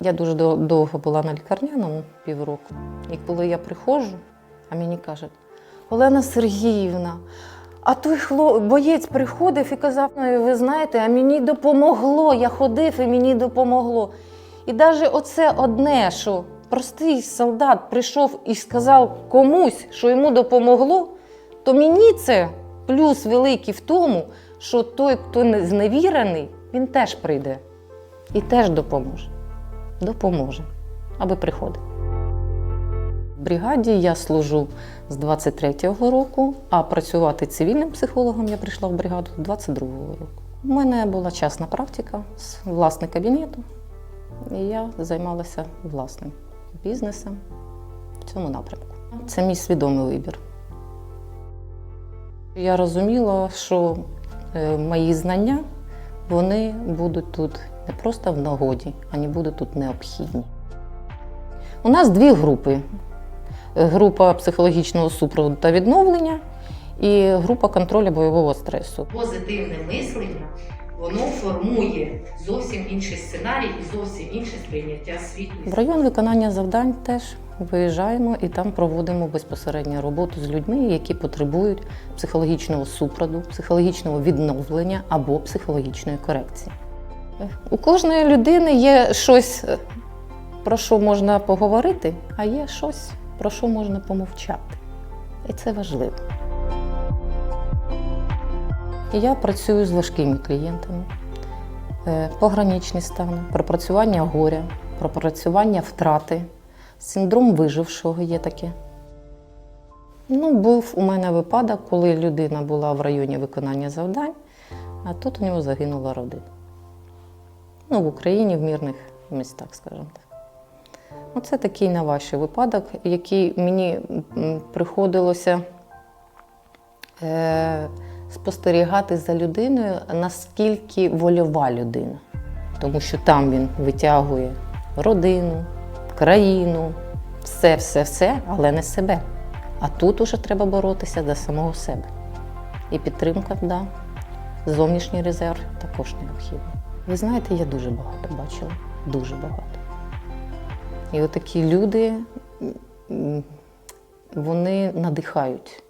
Я дуже довго була на лікарняному півроку. І коли я приходжу, а мені кажуть, Олена Сергіївна, а той хлоп, боєць приходив і казав, «Ну, ви знаєте, а мені допомогло, я ходив і мені допомогло. І навіть оце одне, що простий солдат прийшов і сказав комусь, що йому допомогло, то мені це плюс великий в тому, що той, хто не зневірений, він теж прийде і теж допоможе. Допоможе, аби приходив. В бригаді я служу з 23-го року, а працювати цивільним психологом я прийшла в бригаду з 22-го року. У мене була частна практика з власне кабінету, і я займалася власним бізнесом в цьому напрямку. Це мій свідомий вибір. Я розуміла, що е, мої знання вони будуть тут не просто в нагоді, вони будуть тут необхідні. У нас дві групи: група психологічного супроводу та відновлення і група контролю бойового стресу. Позитивне мислення воно формує зовсім інший сценарій і зовсім інше сприйняття світу. В район виконання завдань теж виїжджаємо і там проводимо безпосередньо роботу з людьми, які потребують психологічного супроводу, психологічного відновлення або психологічної корекції. У кожної людини є щось, е, про що можна поговорити, а є щось, про що можна помовчати. І це важливо. Я працюю з важкими клієнтами, Е, пограничні стани, пропрацювання горя, пропрацювання втрати, синдром вижившого є таке. Ну, був у мене випадок, коли людина була в районі виконання завдань, а тут у нього загинула родина. Ну, в Україні, в мирних містах, скажімо так. Оце такий на ваші випадок, який мені приходилося е, спостерігати за людиною, наскільки вольова людина. Тому що там він витягує родину, країну, все, все, все, але не себе. А тут уже треба боротися за самого себе. І підтримка, да, зовнішній резерв також необхідний. Ви знаєте, я дуже багато бачила, дуже багато. І отакі люди, вони надихають.